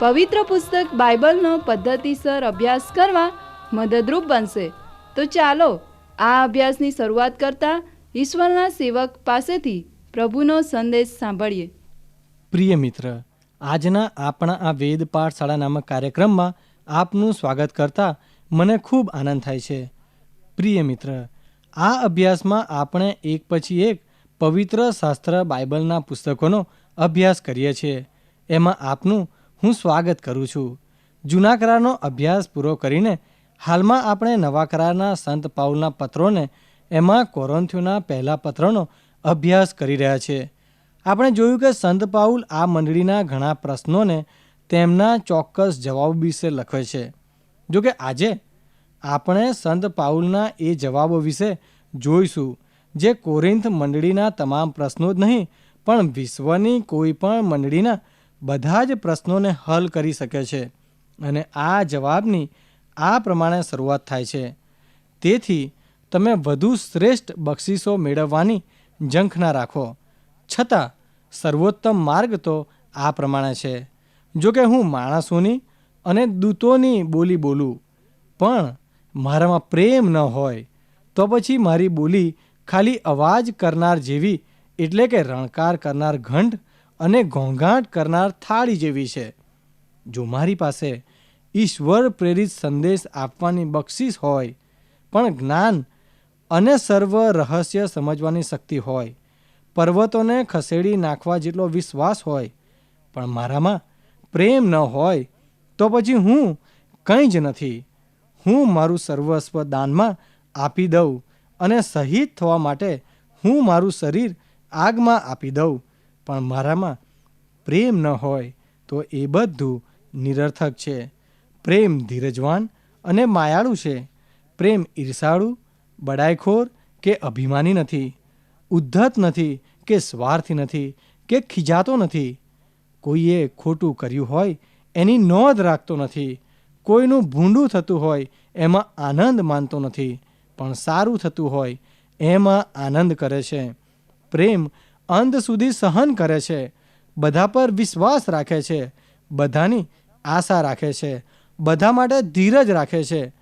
પવિત્ર પુસ્તક બાઇબલનો પદ્ધતિસર અભ્યાસ કરવા મદદરૂપ બનશે. તો ચાલો, આ અભ્યાસની શરૂઆત કરતા ઈશ્વરના સેવક પાસેથી પ્રભુનો સંદેશ સાંભળીએ. પ્રિય મિત્ર, આજના આપણા આ વેદ પાઠશાળા નામક કાર્યક્રમમાં આપનું સ્વાગત કરતા મને ખૂબ આનંદ થાય છે. પ્રિય મિત્ર, આ અભ્યાસમાં આપણે એક પછી એક પવિત્ર શાસ્ત્ર બાઇબલના પુસ્તકોનો અભ્યાસ કરીએ છીએ. એમાં આપનું હું સ્વાગત કરું છું. જૂના કરારનો અભ્યાસ પૂરો કરીને હાલમાં આપણે નવા કરારના સંત પાઉલના પત્રોને એમાં કોરોન્થ્યુના પહેલા પત્રનો અભ્યાસ કરી રહ્યા છીએ આપણે જોયું કે સંત પાઉલ આ મંડળીના ઘણા પ્રશ્નોને તેમના ચોક્કસ જવાબ વિશે લખે છે. જો કે આજે આપણે સંત પાઉલના એ જવાબો વિશે જોઈશું, જે કોરિન્થ મંડળીના તમામ પ્રશ્નો જ નહીં, પણ વિશ્વની કોઈ પણ મંડળીના બધા જ પ્રશ્નોને હલ કરી શકે છે અને આ જવાબની આ પ્રમાણે શરૂઆત થાય છે. તેથી તમે વધુ શ્રેષ્ઠ બક્ષિસો મેળવવાની ઝંખના રાખો. છતાં, સર્વોત્તમ માર્ગ તો આ પ્રમાણે છે. જો કે હું માણસોની અને દૂતોની બોલી બોલું, પણ મારામાં પ્રેમ ન હોય, તો પછી મારી બોલી ખાલી અવાજ કરનાર જેવી એટલે કે રણકાર કરનાર ઘંટ અને ઘોંઘાટ કરનાર થાળી જેવી છે. જો મારી પાસે ઈશ્વર પ્રેરિત સંદેશ આપવાની બક્ષિસ હોય, પણ જ્ઞાન અને સર્વ રહસ્ય સમજવાની શક્તિ હોય, પર્વતોને ખસેડી નાખવા જેટલો વિશ્વાસ હોય, પણ મારામાં પ્રેમ ન હોય, તો પછી હું કંઈ જ નથી. હું મારું સર્વસ્વ દાનમાં આપી દઉં અને શહીદ થવા માટે હું મારું શરીર આગમાં આપી દઉં. પણ મારામાં પ્રેમ ન હોય તો એ બધું નિરર્થક છે. પ્રેમ ધીરજવાન અને માયાળુ છે. પ્રેમ ઈર્ષાળુ, બડાઈખોર કે અભિમાની નથી. ઉદ્ધત નથી કે સ્વાર્થી નથી કે ખીજાતો નથી. કોઈએ ખોટું કર્યું હોય એની નોંધ રાખતો નથી. કોઈનું ભૂંડું થતું હોય એમાં આનંદ માનતો નથી. પણ સારું થતું હોય એમાં આનંદ કરે છે. પ્રેમ અંત સુધી સહન કરે છે. બધા પર વિશ્વાસ રાખે છે. બધાની આશા રાખે છે. બધા માટે ધીરજ રાખે છે.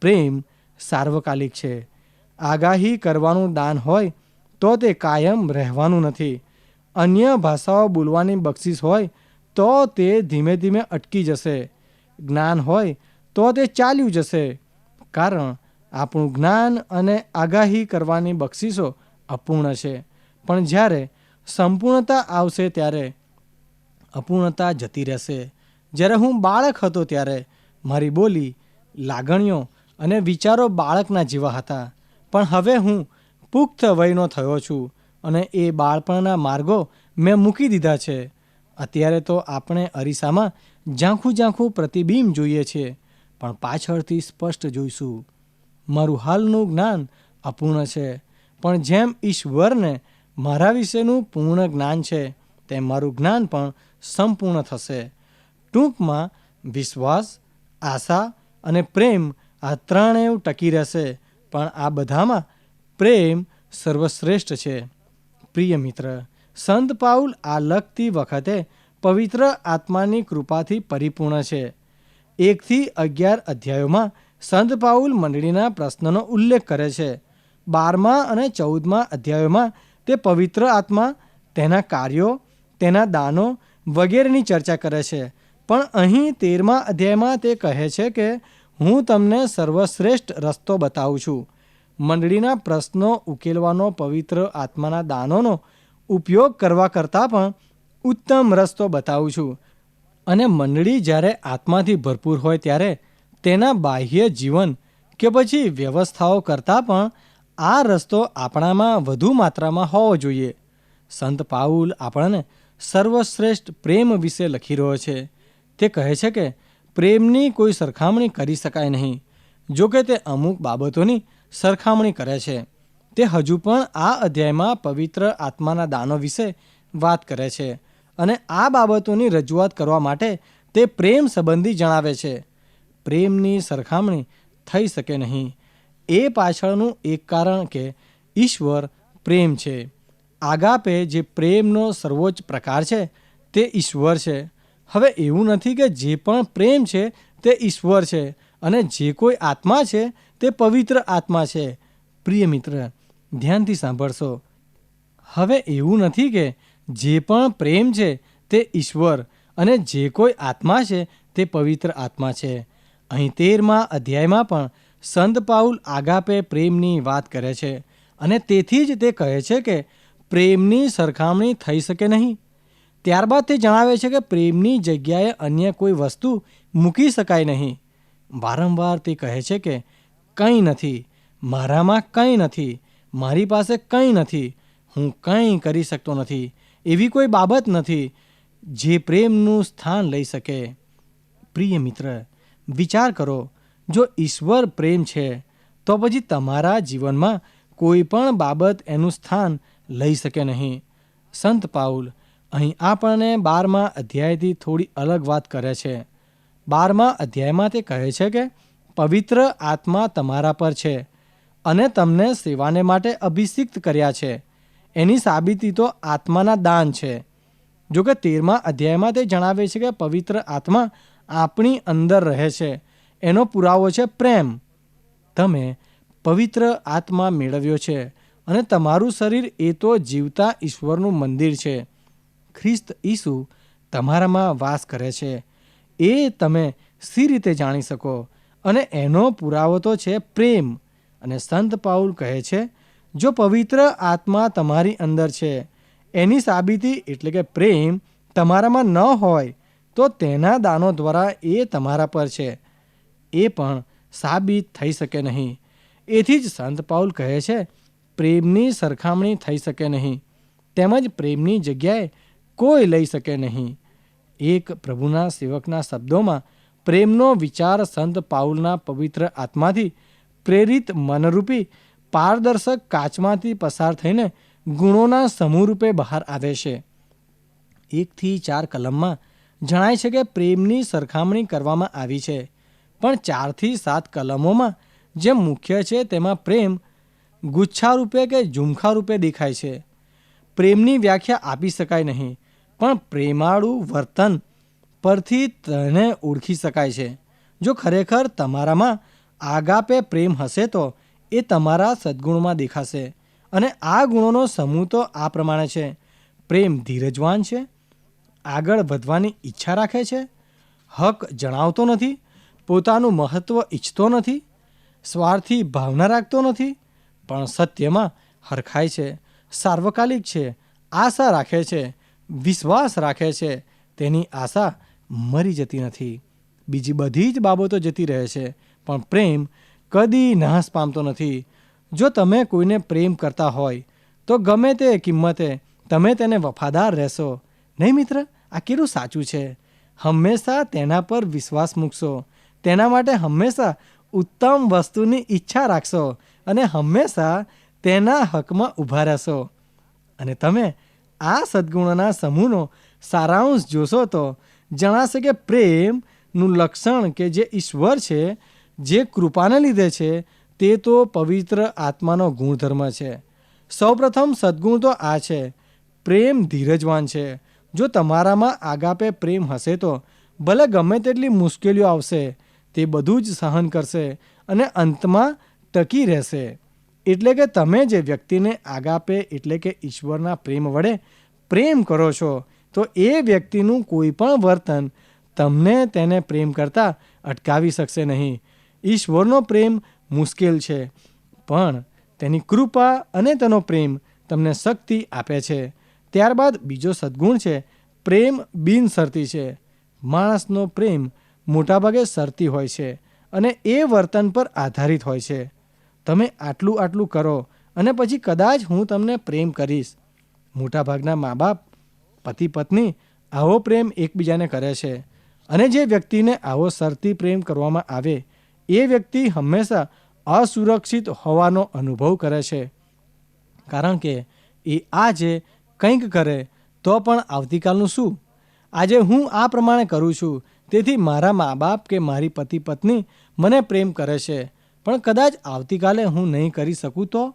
પ્રેમ સાર્વકાલિક છે. આગાહી કરવાનું દાન હોય તો તે કાયમ રહેવાનું નથી. અન્ય ભાષાઓ બોલવાની બક્ષિસ હોય તો તે ધીમે ધીમે અટકી જશે. જ્ઞાન હોય તો તે ચાલ્યું જશે. કારણ આપણું જ્ઞાન અને આગાહી કરવાની બક્ષિસો અપૂર્ણ છે. પણ જ્યારે સંપૂર્ણતા આવશે ત્યારે અપૂર્ણતા જતી રહેશે. જ્યારે હું બાળક હતો ત્યારે મારી બોલી, લાગણીઓ અને વિચારો બાળકના જેવા હતા. પણ હવે હું પુખ્ત વયનો થયો છું અને એ બાળપણના માર્ગો મેં મૂકી દીધા છે. અત્યારે તો આપણે અરીસામાં ઝાંખું ઝાંખું પ્રતિબિંબ જોઈએ છીએ પણ પાછળથી સ્પષ્ટ જોઈશું. મારું હાલનું જ્ઞાન અપૂર્ણ છે, પણ જેમ ઈશ્વરને મારા વિશેનું પૂર્ણ જ્ઞાન છે તેમ મારું જ્ઞાન પણ સંપૂર્ણ થશે. ટૂંકમાં વિશ્વાસ, આશા અને પ્રેમ આ ત્રણેય ટકી રહેશે, પણ આ બધામાં પ્રેમ સર્વશ્રેષ્ઠ છે. પ્રિય મિત્ર, સંત પાઉલ આ લખતી વખતે પવિત્ર આત્માની કૃપાથી પરિપૂર્ણ છે. એકથી અગિયાર અધ્યાયોમાં સંત પાઉલ મંડળીના પ્રશ્નનો ઉલ્લેખ કરે છે. બારમા અને ચૌદમા અધ્યાયોમાં તે પવિત્ર આત્મા, તેના કાર્યો, તેના દાનો વગેરેની ચર્ચા કરે છે. પણ અહીં તેરમા અધ્યાયમાં તે કહે છે કે, હું તમને સર્વશ્રેષ્ઠ રસ્તો બતાવું છું. મંડળીના પ્રશ્નો ઉકેલવાનો પવિત્ર આત્માના દાનોનો ઉપયોગ કરવા કરતાં પણ ઉત્તમ રસ્તો બતાવું છું. અને મંડળી જ્યારે આત્માથી ભરપૂર હોય ત્યારે તેના બાહ્ય જીવન કે પછી વ્યવસ્થાઓ કરતાં પણ આ રસ્તો આપણામાં વધુ માત્રામાં હોવો જોઈએ. સંત પાઉલ આપણને સર્વશ્રેષ્ઠ પ્રેમ વિશે લખી રહ્યો છે. તે કહે છે કે, પ્રેમની કોઈ સરખામણી કરી શકાય નહીં. જો કે તે અમુક બાબતોની સરખામણી કરે છે. તે હજુ પણ આ અધ્યાયમાં પવિત્ર આત્માના દાનો વિશે વાત કરે છે અને આ બાબતોની રજૂઆત કરવા માટે તે પ્રેમ સંબંધી જણાવે છે. પ્રેમની સરખામણી થઈ શકે નહીં. એ પાછળનું એક કારણ કે ઈશ્વર પ્રેમ છે. આગાપે જે પ્રેમનો સર્વોચ્ચ પ્રકાર છે, તે ઈશ્વર છે. હવે એવું નથી કે જે પણ પ્રેમ છે, તે ઈશ્વર છે અને જે કોઈ આત્મા છે, તે પવિત્ર આત્મા છે. પ્રિય મિત્ર, ધ્યાનથી સાંભળશો. હવે એવું નથી કે જે પણ પ્રેમ છે, તે ઈશ્વર અને જે કોઈ આત્મા છે, તે પવિત્ર આત્મા છે. અહીં તેરમા અધ્યાયમાં પણ સંત પાઉલ આગાપે પ્રેમની વાત કરે છે અને તેથી જ તે કહે છે કે પ્રેમની સરખામણી થઈ શકે નહીં. ત્યારબાદ તે જણાવે છે કે પ્રેમની જગ્યાએ અન્ય કોઈ વસ્તુ મૂકી શકાય નહીં. વારંવાર તે કહે છે કે કંઈ નથી, મારામાં કંઈ નથી, મારી પાસે કંઈ નથી, હું કંઈ કરી શકતો નથી, એવી કોઈ બાબત નથી જે પ્રેમનું સ્થાન લઈ શકે. પ્રિય મિત્ર, વિચાર કરો જો ઈશ્વર પ્રેમ છે, તો પછી તમારા જીવનમાં કોઈ પણ બાબત એનું સ્થાન લઈ શકે નહીં. સંત પાઉલ અહીં આપણને બારમા અધ્યાયથી થોડી અલગ વાત કરે છે. બારમા અધ્યાયમાં તે કહે છે કે, પવિત્ર આત્મા તમારા પર છે અને તમને સેવાને માટે અભિષિક્ત કર્યા છે. એની સાબિતી તો આત્માના દાન છે. જો કે તેરમા અધ્યાયમાં તે જણાવે છે કે, પવિત્ર આત્મા આપણી અંદર રહે છે એનો પુરાવો છે પ્રેમ. તમે પવિત્ર આત્મા મેળવ્યો છે અને તમારું શરીર એ તો જીવતા ઈશ્વરનું મંદિર છે. ખ્રિસ્ત ઈસુ તમારામાં વાસ કરે છે. એ તમે સી રીતે જાણી શકો અને એનો પુરાવો તો છે પ્રેમ. અને સંત પાઉલ કહે છે, જો પવિત્ર આત્મા તમારી અંદર છે, એની સાબિતી એટલે કે પ્રેમ તમારામાં ન હોય, તો તેના દાનો દ્વારા એ તમારા પર છે. એ પણ સાબિત થઈ શકે નહીં. એથી જ સંત પાઉલ કહે છે, પ્રેમની સરખામણી થઈ શકે નહીં. તેમજ પ્રેમની જગ્યાએ કોઈ લઈ શકે નહીં. એક પ્રભુના સેવકના શબ્દોમાં પ્રેમનો વિચાર સંત પાઉલના પવિત્ર આત્માથી પ્રેરિત મનરૂપી પારદર્શક કાચમાંથી પસાર થઈને ગુણોના સમૂહરૂપે બહાર આવે છે. એકથી ચાર કલમમાં જણાય છે કે પ્રેમની સરખામણી કરવામાં આવી છે. પણ ચારથી સાત કલમોમાં જે મુખ્ય છે તેમાં પ્રેમ ગુચ્છા રૂપે કે ઝુમખા રૂપે દેખાય છે. પ્રેમની વ્યાખ્યા આપી શકાય નહીં, પણ પ્રેમાળુ વર્તન પરથી તેને ઓળખી શકાય છે. જો ખરેખર તમારામાં આગાપે પ્રેમ હશે તો એ તમારા સદ્ગુણમાં દેખાશે અને આ ગુણોનો સમૂહ તો આ પ્રમાણે છે. પ્રેમ ધીરજવાન છે, આગળ વધવાની ઈચ્છા રાખે છે, હક જણાવતો નથી પોતાનું મહત્ત્વ ઈચ્છતો નથી, સ્વાર્થી ભાવના રાખતો નથી, પણ સત્યમાં હરખાય છે, સાર્વકાલિક છે, આશા રાખે છે, વિશ્વાસ રાખે છે, તેની આશા મરી જતી નથી. બીજી બધી જ બાબતો જતી રહે છે, પણ પ્રેમ કદી નાશ પામતો નથી. જો તમે કોઈને પ્રેમ કરતા હોય, તો ગમે તે કિંમતે તમે તેને વફાદાર રહેશો. નહીં મિત્ર? આ કેટલું સાચું છે. હંમેશા તેના પર વિશ્વાસ મૂકશો. તેના માટે હંમેશા ઉત્તમ વસ્તુની ઈચ્છા રાખશો અને હંમેશા તેના હકમાં ઊભા રહેશો. અને તમે આ સદગુણોના સમૂહનો સારાંશ જોશો તો જણાશે કે પ્રેમનું લક્ષણ કે જે ઈશ્વર છે, જે કૃપાને લીધે છે, તે તો પવિત્ર આત્માનો ગુણધર્મ છે. સૌપ્રથમ સદ્ગુણ તો આ છે, પ્રેમ ધીરજવાન છે. જો તમારામાં આગાપે પ્રેમ હશે તો ભલે ગમે તેટલી મુશ્કેલીઓ આવશે તે બધું જ સહન કરશે અને અંતમાં ટકી રહેશે. એટલે કે તમે જે વ્યક્તિને આગાપે એટલે કે ઈશ્વરના પ્રેમ વડે પ્રેમ કરો છો, તો એ વ્યક્તિનું કોઈ પણ વર્તન તમને તેને પ્રેમ કરતાં અટકાવી શકશે નહીં. ઈશ્વરનો પ્રેમ મુશ્કેલ છે, પણ તેની કૃપા અને તેનો પ્રેમ તમને શક્તિ આપે છે. ત્યારબાદ બીજો સદ્ગુણ છે, પ્રેમ બિનસરતી છે. માણસનો પ્રેમ મોટાભાગે સરતી હોય છે અને એ વર્તન પર આધારિત હોય છે. તમે આટલું આટલું કરો અને પછી કદાચ હું તમને પ્રેમ કરીશ. મોટાભાગના મા બાપ પતિ, પત્ની આવો પ્રેમ એકબીજાને કરે છે અને જે વ્યક્તિને આવો સરતી પ્રેમ કરવામાં આવે, એ વ્યક્તિ હંમેશા અસુરક્ષિત હોવાનો અનુભવ કરે છે. કારણ કે એ આજે કંઈક કરે તો પણ આવતીકાલનું શું? આજે હું આ પ્રમાણે કરું છું તેથી મારા મા બાપ કે મારી પતિ પત્ની મને પ્રેમ કરે છે, પણ કદાચ આવતીકાલે હું નહીં કરી શકું તો?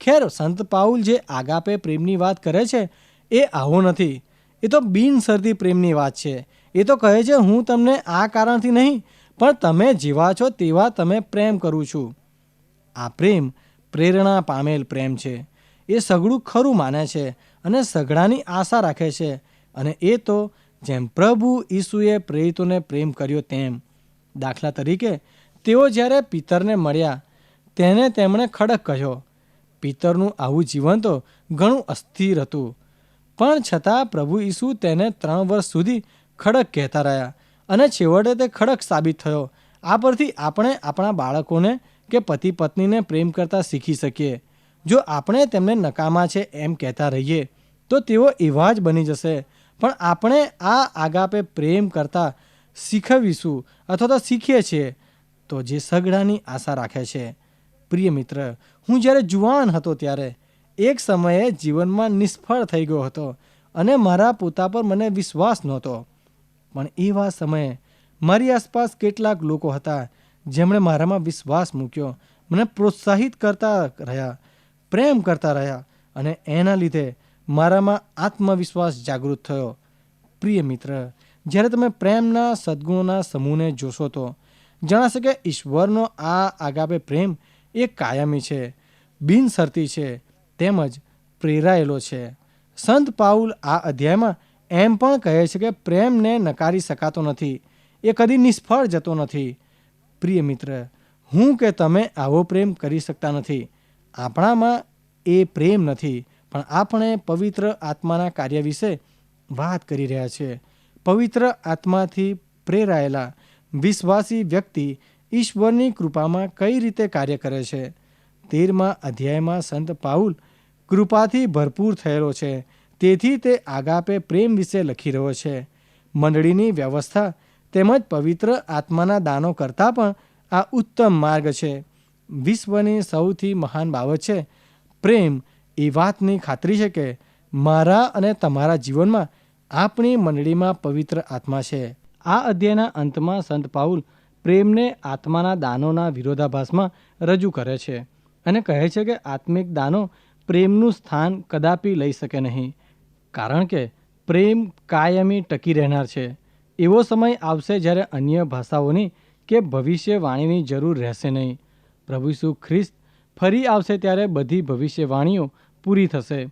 ખેર, સંત પાઉલ જે આગાપે પ્રેમની વાત કરે છે, એ આવો નથી. એ તો બિનસરતી પ્રેમની વાત છે. એ તો કહે છે, હું તમને આ કારણથી નહીં, પણ તમે જેવા છો તેવા તમે પ્રેમ કરું છું. આ પ્રેમ પ્રેરણા પામેલ પ્રેમ છે. એ સઘળું ખરું માને છે અને સઘળાની આશા રાખે છે અને એ તો જેમ પ્રભુ ઈસુએ પ્રેરિતોને પ્રેમ કર્યો, તેમ દાખલા તરીકે તેઓ જ્યારે પિતરને મળ્યા, તેને તેમણે ખડક કહ્યો, પિતરનું આવું જીવન તો ઘણું અસ્થિર હતું. પણ છતાં પ્રભુ ઈસુ તેને ત્રણ વર્ષ સુધી ખડક કહેતા રહ્યા અને છેવટે તે ખડક સાબિત થયો. આ પરથી આપણે આપણા બાળકોને કે પતિ પત્નીને પ્રેમ કરતા શીખી શકીએ. જો આપણે તેમને નકામા છે એમ કહેતા રહીએ, તો તેઓ એવા જ બની જશે પણ આપણે આ આગાપે પ્રેમ કરતા શીખવીશું અથવા તો શીખીએ છીએ, તો જે સગડાની આશા રાખે છે. પ્રિય મિત્ર, હું જ્યારે જુવાન હતો ત્યારે એક સમયે જીવનમાં નિષ્ફળ થઈ ગયો હતો અને મારા પોતા પર મને વિશ્વાસ નહોતો. પણ એવા સમયે મારી આસપાસ કેટલાક લોકો હતા જેમણે મારામાં વિશ્વાસ મૂક્યો, મને પ્રોત્સાહિત કરતા રહ્યા, પ્રેમ કરતા રહ્યા અને એના લીધે મારામાં આત્મવિશ્વાસ જાગૃત થયો. પ્રિય મિત્ર, જ્યારે તમે પ્રેમના સદ્ગુણોના સમૂહને જોશો તો જણાશે કે ઈશ્વરનો આ આગાપે પ્રેમ એ કાયમી છે, બિનશરતી છે, તેમજ પ્રેરાયેલો છે. સંત પાઉલ આ અધ્યાયમાં એમ પણ કહે છે કે પ્રેમને નકારી શકાતો નથી, એ કદી નિષ્ફળ જતો નથી. પ્રિય મિત્ર, હું કે તમે આવો પ્રેમ કરી શકતા નથી. આપણામાં એ પ્રેમ નથી પણ આપણે પવિત્ર આત્માના કાર્ય વિશે વાત કરી રહ્યા છીએ પવિત્ર આત્માથી પ્રેરાયેલા વિશ્વાસી વ્યક્તિ ઈશ્વરની કૃપામાં કઈ રીતે કાર્ય કરે છે? તેરમા અધ્યાયમાં સંત પાઉલ કૃપાથી ભરપૂર થયેલો છે. તેથી તે આગાપે પ્રેમ વિશે લખી રહ્યો છે. મંડળીની વ્યવસ્થા તેમજ પવિત્ર આત્માના દાનો કરતાં પણ આ ઉત્તમ માર્ગ છે. વિશ્વની સૌથી મહાન બાબત છે પ્રેમ એ વાતની ખાતરી છે કે મારા અને તમારા જીવનમાં આપણી મંડળીમાં પવિત્ર આત્મા છે. આ અધ્યાયના અંતમાં સંત પાઉલ પ્રેમને આત્માના દાનોના વિરોધાભાસમાં રજૂ કરે છે અને કહે છે કે આત્મિક દાનો પ્રેમનું સ્થાન કદાપી લઈ શકે નહીં, કારણ કે પ્રેમ કાયમી ટકી રહેનાર છે. એવો સમય આવશે જ્યારે અન્ય ભાષાઓની કે ભવિષ્યવાણીની જરૂર રહેશે નહીં. પ્રભુ ઈસુ ખ્રિસ્ત ફરી આવશે ત્યારે બધી ભવિષ્યવાણીઓ પૂરી થશે,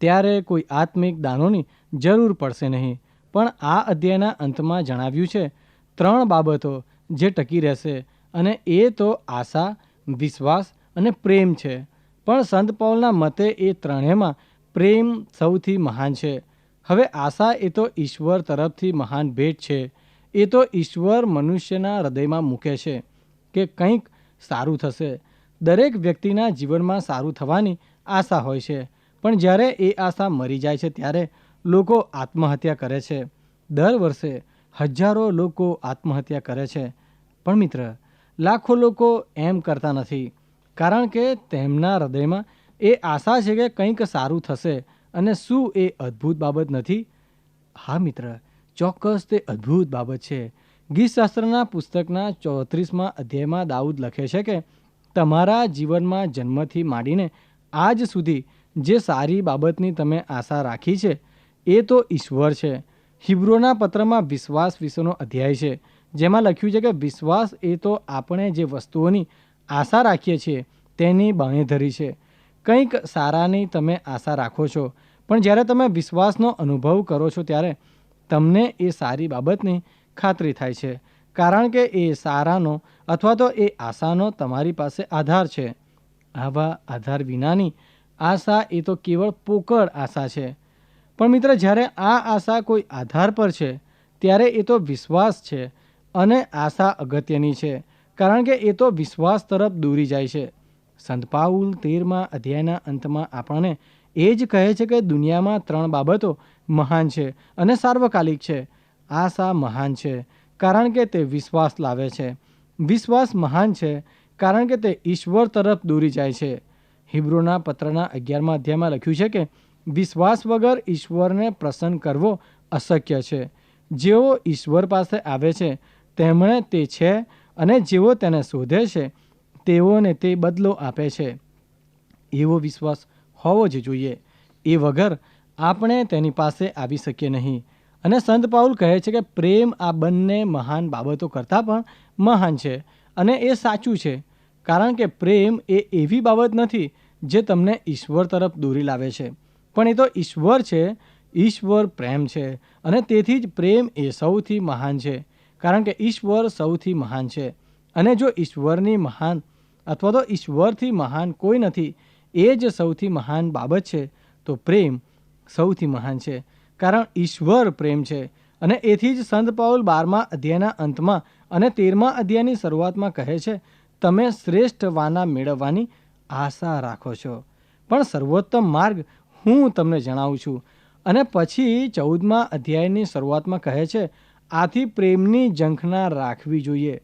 ત્યારે કોઈ આત્મિક દાનોની જરૂર પડશે નહીં. પણ આ અધ્યાયના અંતમાં જણાવ્યું છે, ત્રણ બાબતો જે ટકી રહેશે અને એ તો આશા, વિશ્વાસ અને પ્રેમ છે. પણ સંત પૌલના મતે એ ત્રણેયમાં પ્રેમ સૌથી મહાન છે. હવે આશા એ તો ઈશ્વર તરફથી મહાન ભેટ છે. એ તો ઈશ્વર મનુષ્યના હૃદયમાં મૂકે છે કે કંઈક સારું થશે. દરેક વ્યક્તિના જીવનમાં સારું થવાની આશા હોય છે. પણ જ્યારે એ આશા મરી જાય છે, ત્યારે લોકો આત્મહત્યા કરે છે. દર વર્ષે હજારો લોકો આત્મહત્યા કરે છે. પણ મિત્ર, લાખો લોકો એમ કરતા નથી, કારણ કે તેમના હૃદયમાં એ આશા છે કે કંઈક સારું થશે અને શું એ અદ્ભુત બાબત નથી? હા મિત્ર, ચોક્કસ તે અદ્ભુત બાબત છે. ગીતશાસ્ત્રના પુસ્તકના ચોત્રીસમાં અધ્યાયમાં દાઉદ લખે છે કે, તમારા જીવનમાં જન્મથી માંડીને આજ સુધી જે સારી બાબતની તમે આશા રાખી છે, એ તો ઈશ્વર છે. હિબ્રોના પત્રમાં વિશ્વાસ વિશેનો અધ્યાય છે, જેમાં લખ્યું છે કે વિશ્વાસ એ તો આપણે જે વસ્તુઓની આશા રાખીએ છીએ, તેની બાંહેધરી છે. કંઈક સારાની તમે આશા રાખો છો, પણ જ્યારે તમે વિશ્વાસનો અનુભવ કરો છો ત્યારે તમને એ સારી બાબતની ખાતરી થાય છે, કારણ કે એ સારાનો અથવા તો એ આશાનો તમારી પાસે આધાર છે. આવા આધાર વિનાની આશા એ તો કેવળ પોકળ આશા છે. પણ મિત્ર, જ્યારે આ આશા કોઈ આધાર પર છે, ત્યારે એ તો વિશ્વાસ છે અને આશા અગત્યની છે, કારણ કે એ તો વિશ્વાસ તરફ દોરી જાય છે. સંત પાઉલ તેરમાં અધ્યાયના અંતમાં આપણને એ જ કહે છે કે દુનિયામાં ત્રણ બાબતો મહાન છે અને સાર્વકાલિક છે. આશા મહાન છે, કારણ કે તે વિશ્વાસ લાવે છે. વિશ્વાસ મહાન છે કારણ કે તે ઈશ્વર તરફ દોરી જાય છે. હિબ્રોના પત્રના અગિયારમાં અધ્યાયમાં લખ્યું છે કે, વિશ્વાસ વગર ઈશ્વરને પ્રસન્ન કરવો અશક્ય છે. જેઓ ઈશ્વર પાસે આવે છે, તેમણે તે છે અને જેઓ તેને શોધે છે, તેઓને તે બદલો આપે છે. એવો વિશ્વાસ હોવો જ જોઈએ. એ વગર આપણે તેની પાસે આવી શકીએ નહીં. અને સંત પાઉલ કહે છે કે, પ્રેમ આ બંને મહાન બાબતો કરતાં પણ મહાન છે અને એ સાચું છે. કારણ કે પ્રેમ એ એવી બાબત નથી જે તમને ઈશ્વર તરફ દોરી લાવે છે. પણ એ તો ઈશ્વર છે, ઈશ્વર પ્રેમ છે અને તેથી જ પ્રેમ એ સૌથી મહાન છે. કારણ કે ઈશ્વર સૌથી મહાન છે અને જો ઈશ્વરની મહાન અથવા તો ઈશ્વરથી મહાન કોઈ નથી, એ જ સૌથી મહાન બાબત છે, તો પ્રેમ સૌથી મહાન છે. કારણ ઈશ્વર પ્રેમ છે અને એથી જ સંત પાઉલ બારમા અધ્યાયના અંતમાં અને તેરમા અધ્યાયની શરૂઆતમાં કહે છે તમે શ્રેષ્ઠ વાના મેળવવાની આશા રાખો છો. પણ સર્વોત્તમ માર્ગ હું તમને જણાવું છું. અને પછી ચૌદમા અધ્યાયની શરૂઆતમાં કહે છે, આથી પ્રેમની ઝંખના રાખવી જોઈએ.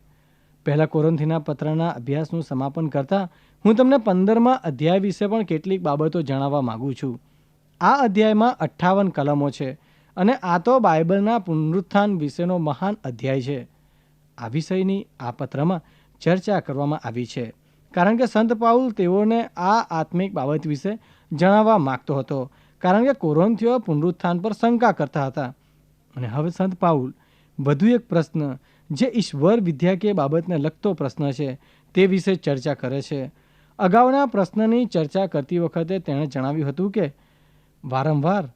પહેલાં કોરંથીના પત્રના અભ્યાસનું સમાપન કરતાં હું તમને પંદરમા અધ્યાય વિશે પણ કેટલીક બાબતો જણાવવા માગું છું. આ અધ્યાયમાં અઠ્ઠાવન કલમો છે અને આ તો બાઇબલના પુનરુત્થાન વિશેનો મહાન અધ્યાય છે. આ વિષયની આ પત્રમાં ચર્ચા કરવામાં આવી છે. કારણ કે સંત પાઉલ તેઓને આ આત્મિક બાબત વિશે જણાવવા માગતો હતો. કારણ કે કોરોન્થીઓ પુનરુત્થાન પર શંકા કરતા હતા. અને હવે સંત પાઉલ, વધુ એક પ્રશ્ન, જે ઈશ્વર વિદ્યાકીય બાબતને લગતો પ્રશ્ન છે, તે વિશે ચર્ચા કરે છે. અગાઉના પ્રશ્નની ચર્ચા કરતી વખતે તેણે જણાવ્યું હતું કે, વારંવાર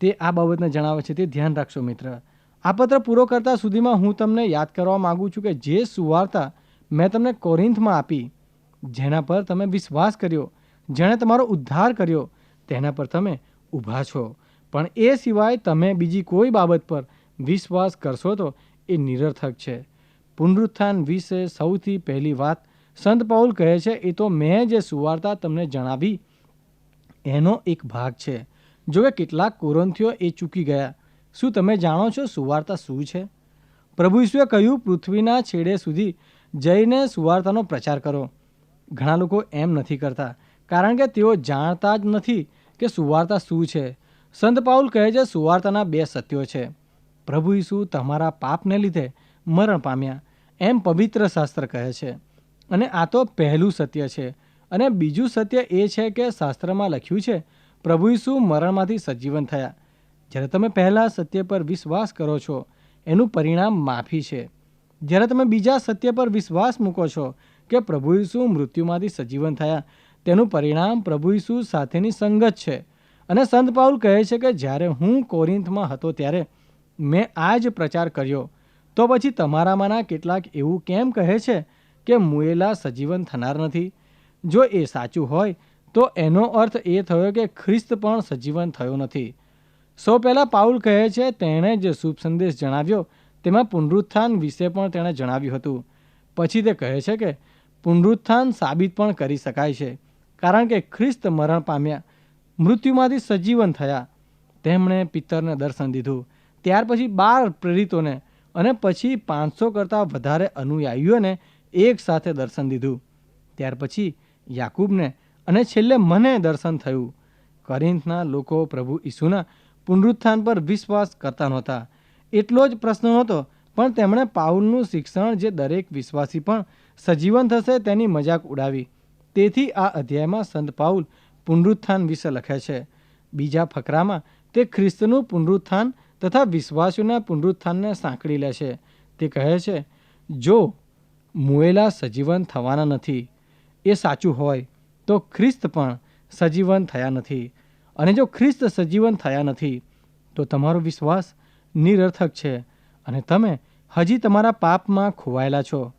તે આ બાબતને જણાવે છે તે ધ્યાન રાખશો મિત્ર. આ પત્ર પૂરો કરતા સુધીમાં હું તમને યાદ કરવા માગું છું કે જે સુવાર્તા મેં તમને કોરિન્થમાં આપી, જેના પર તમે વિશ્વાસ કર્યો, જેણે તમારો ઉદ્ધાર કર્યો, તેના પર તમે ઊભા છો. પણ એ સિવાય તમે બીજી કોઈ બાબત પર વિશ્વાસ કરશો તો એ નિરર્થક છે. પુનરુત્થાન વિશે સૌથી પહેલી વાત સંત પૌલ કહે છે, એ તો મેં જે સુવાર્તા તમને જણાવી, એનો એક ભાગ છે. જો કે કેટલાક કોરંથીઓ એ ચૂકી ગયા. શું તમે જાણો છો સુવાર્તા શું છે? પ્રભુ ઈશ્વરે કહ્યું, પૃથ્વીના છેડે સુધી જઈને સુવાર્તાનો પ્રચાર કરો. ઘણા લોકો એમ નથી કરતા, કારણ કે તેઓ જાણતા જ નથી કે સુવાર્તા શું છે. સંત પાઉલ કહે છે, સુવાર્તાના બે સત્યો છે. પ્રભુ ઈસુ તમારા પાપને લીધે મરણ પામ્યા. એમ પવિત્ર શાસ્ત્ર કહે છે. અને આ તો પહેલું સત્ય છે. અને બીજું સત્ય એ છે કે શાસ્ત્રમાં લખ્યું છે, પ્રભુ ઈસુ મરણમાંથી સજીવન થયા. જ્યારે તમે પહેલાં સત્ય પર વિશ્વાસ કરો છો, એનું પરિણામ માફી છે. જ્યારે તમે બીજા સત્ય પર વિશ્વાસ મૂકો છો કે પ્રભુ ઈસુ મૃત્યુમાંથી સજીવન થયા, તેનું પરિણામ પ્રભુ ઈસુ સાથેની સંગત છે. અને સંત પાઉલ કહે છે કે જ્યારે હું કોરિન્થમાં હતો ત્યારે મેં આ જ પ્રચાર કર્યો. તો પછી તમારામાંના કેટલાક એવું કેમ કહે છે કે મુએલા સજીવન થનાર નથી? જો એ સાચું હોય, તો એનો અર્થ એ થયો કે ખ્રિસ્ત પણ સજીવન થયો નથી. સૌ પહેલાં પાઉલ કહે છે, તેણે જે શુભ સંદેશ જણાવ્યો તેમાં પુનરુત્થાન વિશે પણ તેણે જણાવ્યું હતું. પછી તે કહે છે કે પુનરુત્થાન સાબિત પણ કરી શકાય છે, કારણ કે ખ્રિસ્ત મરણ પામ્યા, મૃત્યુમાંથી સજીવન થયા. તેમણે પિત્તરને દર્શન દીધું. ત્યાર પછી બાર પ્રેરિતોને અને પછી પાંચસો કરતાં વધારે અનુયાયીઓને એક સાથે દર્શન દીધું. ત્યાર પછી યાકૂબને અને છેલ્લે મને દર્શન થયું. કરિંથના લોકો પ્રભુ ઈસુના પુનરુત્થાન પર વિશ્વાસ કરતા નહોતા. એટલો જ પ્રશ્ન નહોતો પણ તેમણે પાઉલનું શિક્ષણ, જે દરેક વિશ્વાસી પણ સજીવન થશે તેની મજાક ઉડાવી. તેથી આ અધ્યાયમાં સંત પાઉલ પુનરુત્થાન વિશે લખે છે. બીજા ફકરામાં તે ખ્રિસ્તનું પુનરુત્થાન તથા વિશ્વાસીઓના પુનરુત્થાનને સાંકળી લે છે. તે કહે છે, જો મુએલા સજીવન થવાના નથી, એ સાચું હોય, તો ખ્રિસ્ત પણ સજીવન થયા નથી. અને જો ખ્રિસ્ત સજીવન થયા નથી, તો તમારો વિશ્વાસ નિરર્થક છે અને તમે હજી તમારા પાપમાં ખોવાયેલા છો.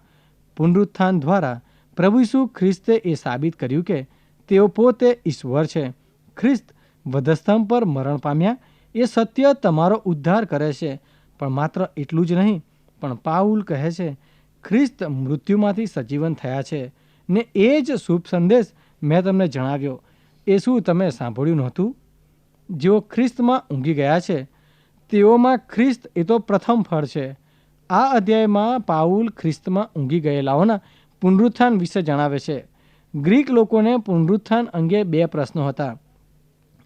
પુનરુત્થાન દ્વારા પ્રભુ ઈસુ ખ્રિસ્તે એ સાબિત કર્યું કે તેઓ પોતે ઈશ્વર છે. ખ્રિસ્ત વધસ્તંભ પર મરણ પામ્યા એ સત્ય તમારો ઉદ્ધાર કરે છે. પણ માત્ર એટલું જ નહીં, પણ પાઉલ કહે છે, ખ્રિસ્ત મૃત્યુમાંથી સજીવન થયા છે ને એ જ શુભ સંદેશ મેં તમને જણાવ્યો. એ શું તમે સાંભળ્યું નહોતું? જેઓ ખ્રિસ્તમાં ઊંઘી ગયા છે તેઓમાં ખ્રિસ્ત એ તો પ્રથમ ફળ છે. આ અધ્યાયમાં પાઉલ ખ્રિસ્તમાં ઊંઘી ગયેલાઓના પુનરુત્થાન વિશે જણાવે છે. ગ્રીક લોકોને પુનરુત્થાન અંગે બે પ્રશ્નો હતા.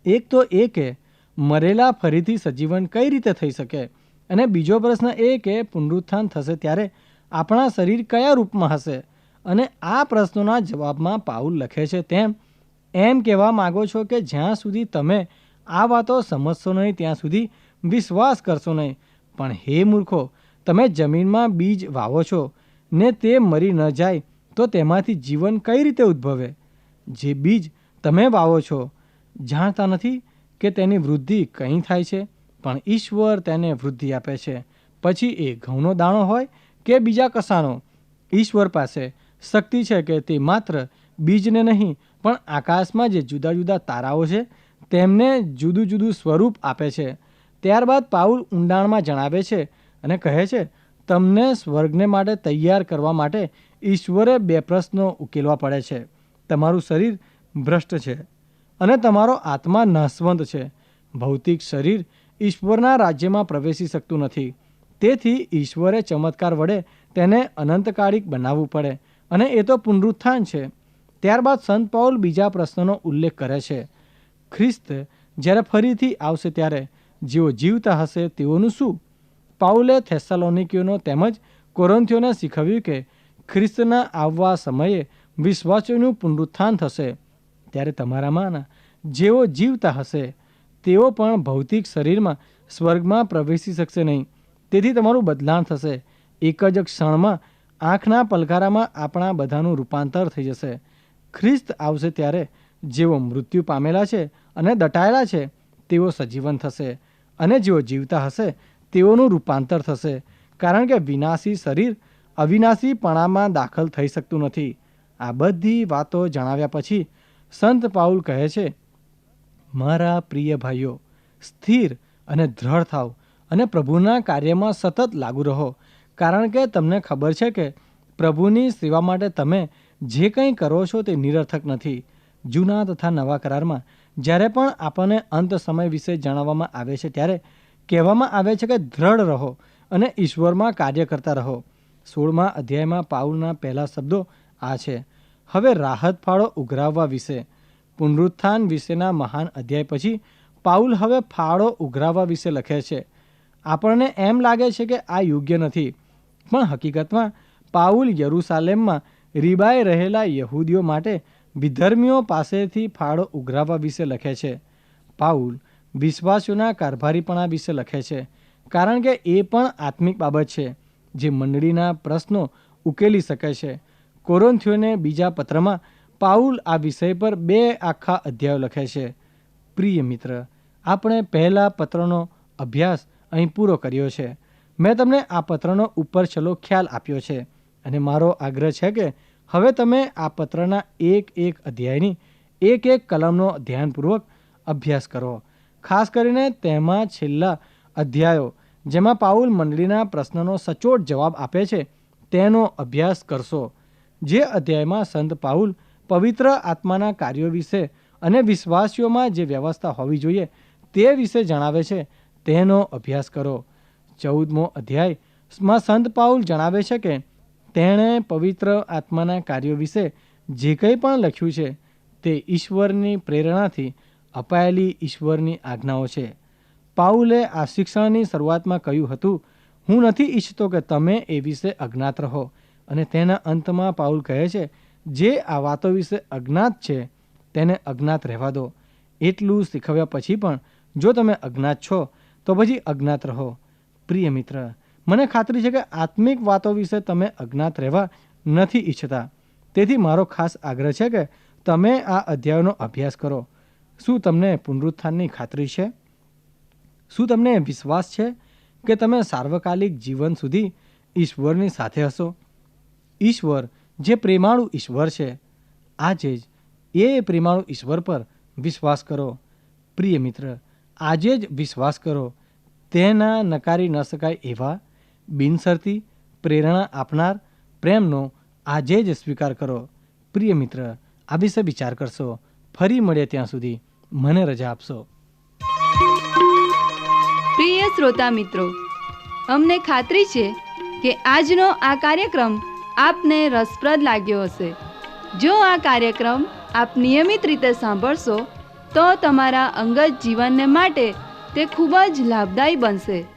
એક તો એ કે મરેલા ફરીથી સજીવન કઈ રીતે થઈ શકે? અને બીજો પ્રશ્ન એ કે પુનરુત્થાન થશે ત્યારે આપણા શરીર કયા રૂપમાં હશે? અને આ પ્રશ્નોના જવાબમાં પાઉલ લખે છે તેમ, એમ કહેવા માગો છો કે જ્યાં સુધી તમે આ વાતો સમજશો નહીં, ત્યાં સુધી વિશ્વાસ કરશો નહીં. પણ હે મૂર્ખો, તમે જમીનમાં બીજ વાવો છો, ને તે મરી ન જાય, તો તેમાંથી જીવન કઈ રીતે ઉદ્ભવે? જે બીજ તમે વાવો છો, જાણતા નથી કે તેની વૃદ્ધિ કંઈ થાય છે, પણ ઈશ્વર તેને વૃદ્ધિ આપે છે. પછી એ ઘઉંનો દાણો હોય કે બીજા કસાનો? ઈશ્વર પાસે શક્તિ છે કે તે માત્ર બીજને નહીં, પણ આકાશમાં જે જુદા જુદા તારાઓ છે, તેમને જુદું જુદું સ્વરૂપ આપે છે. ત્યારબાદ પાઉલ ઊંડાણમાં જણાવે છે અને કહે છે, તમને સ્વર્ગને માટે તૈયાર કરવા માટે ઈશ્વરે બે પ્રશ્નો ઉકેલવા પડે છે. તમારું શરીર ભ્રષ્ટ છે અને તમારો આત્મા નાશવંત છે. ભૌતિક શરીર ઈશ્વરના રાજ્યમાં પ્રવેશી શકતું નથી. તેથી ઈશ્વરે ચમત્કાર વડે તેને અનંતકાળિક બનાવવું પડે અને એ તો પુનરુત્થાન છે. ત્યારબાદ સંત પાઉલ બીજા પ્રશ્નનો ઉલ્લેખ કરે છે. ખ્રિસ્ત જ્યારે ફરીથી આવશે ત્યારે જેઓ જીવતા હશે તેઓનું શું? પાઉલે થેસાલોનિકીઓનો તેમજ કોરંથીઓને શીખવ્યું કે ખ્રિસ્તના આવવા સમયે વિશ્વાસીઓનું પુનરુત્થાન થશે. ત્યારે તમારામાંના જેઓ જીવતા હશે, તેઓ પણ ભૌતિક શરીરમાં સ્વર્ગમાં પ્રવેશી શકશે નહીં. તેથી તમારું બદલાણ થશે. એક જ ક્ષણમાં આંખના પલકારામાં આપણા બધાનું રૂપાંતર થઈ જશે. ખ્રિસ્ત આવશે ત્યારે જેઓ મૃત્યુ પામેલા છે અને દટાયેલા છે, તેઓ સજીવન થશે. અને જેઓ જીવતા હશે, તેઓનું રૂપાંતર થશે. કારણ કે વિનાશી શરીર અવિનાશીપણામાં દાખલ થઈ શકતું નથી. આ બધી વાતો જણાવ્યા પછી સંત પાઉલ કહે છે, મારા પ્રિય ભાઈઓ, સ્થિર અને દ્રઢ થાવ અને પ્રભુના કાર્યમાં સતત લાગુ રહો. કારણ કે તમને ખબર છે કે પ્રભુની સેવા માટે તમે જે કંઈ કરો છો તે નિરર્થક નથી. જૂના તથા નવા કરારમાં જ્યારે પણ આપણને અંત સમય વિશે જણાવવામાં આવે છે, ત્યારે કહેવામાં આવે છે કે દ્રઢ રહો અને ઈશ્વરમાં કાર્ય કરતા રહો. સોળમા અધ્યાયમાં પાઉલના પહેલા શબ્દો આ છે. હવે રાહત ફાળો ઉઘરાવવા વિશે. પુનરુત્થાન વિશેના મહાન અધ્યાય પછી પાઉલ હવે ફાળો ઉઘરાવવા વિશે લખે છે. આપણને એમ લાગે છે કે આ યોગ્ય નથી, પણ હકીકતમાં પાઉલ યરૂસાલેમમાં રીબાઈ રહેલા યહૂદીઓ માટે વિધર્મીઓ પાસેથી ફાળો ઉઘરાવવા વિશે લખે છે. પાઉલ વિશ્વાસીઓના કારભારીપણા વિશે લખે છે. કારણ કે એ પણ આત્મિક બાબત છે, જે મંડળીના પ્રશ્નો ઉકેલી શકે છે. કોરોન્થિયોને બીજા પત્રમાં પાઉલ આ વિષય પર બે આખા અધ્યાયો લખે છે. પ્રિય મિત્ર, આપણે પહેલા પત્રનો અભ્યાસ અહીં પૂરો કર્યો છે. મેં તમને આ પત્રનો ઉપર છેલ્લો ખ્યાલ આપ્યો છે અને મારો આગ્રહ છે કે હવે તમે આ પત્રના એક એક અધ્યાયની એક એક કલમનો ધ્યાનપૂર્વક અભ્યાસ કરો. ખાસ કરીને તેમાં છેલ્લા અધ્યાયો, જેમાં પાઉલ મંડળીના પ્રશ્નનો સચોટ જવાબ આપે છે, તેનો અભ્યાસ કરશો. જે અધ્યાયમાં સંત પાઉલ પવિત્ર આત્માના કાર્યો વિશે અને વિશ્વાસીઓમાં જે વ્યવસ્થા હોવી જોઈએ તે વિશે જણાવે છે, તેનો અભ્યાસ કરો. ચૌદમો અધ્યાયમાં સંત પાઉલ જણાવે છે કે તેણે પવિત્ર આત્માના કાર્યો વિશે જે કંઈ પણ લખ્યું છે, તે ઈશ્વરની પ્રેરણાથી અપાયેલી ઈશ્વરની આજ્ઞાઓ છે. પાઉલે આ શિક્ષણની શરૂઆતમાં કહ્યું હતું, હું નથી ઈચ્છતો કે તમે એ વિશે અજ્ઞાત રહો. અને તેના અંતમાં પાઉલ કહે છે, જે આ વાતો વિશે અજ્ઞાત છે, તેને અજ્ઞાત રહેવા દો. એટલું શીખવ્યા પછી પણ જો તમે અજ્ઞાત છો, તો પછી અજ્ઞાત રહો. પ્રિય મિત્ર મને ખાતરી છે કે આત્મિક વાતો વિશે તમે અજ્ઞાત રહેવા નથી ઈચ્છતા. તેથી મારો ખાસ આગ્રહ છે કે તમે આ અધ્યાયનો અભ્યાસ કરો. શું તમને પુનરુત્થાનની ખાતરી છે? શું તમને વિશ્વાસ છે કે તમે સાર્વકાલિક જીવન સુધી ઈશ્વરની સાથે હશો? ઈશ્વર જે પ્રેમાળુ ઈશ્વર છે, આજે જ એ પ્રેમાળુ ઈશ્વર પર વિશ્વાસ કરો. પ્રિય મિત્ર, આજે જ વિશ્વાસ કરો. તેના નકારી ન શકાય એવા બિનશરતી પ્રેરણા આપનાર પ્રેમનો આજે જ સ્વીકાર કરો. પ્રિય મિત્ર આ વિશે વિચાર કરશો. ફરી મળે ત્યાં સુધી. મને રજા આપશો. પ્રિય શ્રોતા મિત્રો, અમને ખાતરી છે કે આજનો આ કાર્યક્રમ આપને રસપ્રદ લાગ્યો હશે. જો આ કાર્યક્રમ આપ નિયમિત રીતે સાંભળશો, તો તમારા અંગત જીવનને માટે તે ખૂબ જ લાભદાયી બનશે.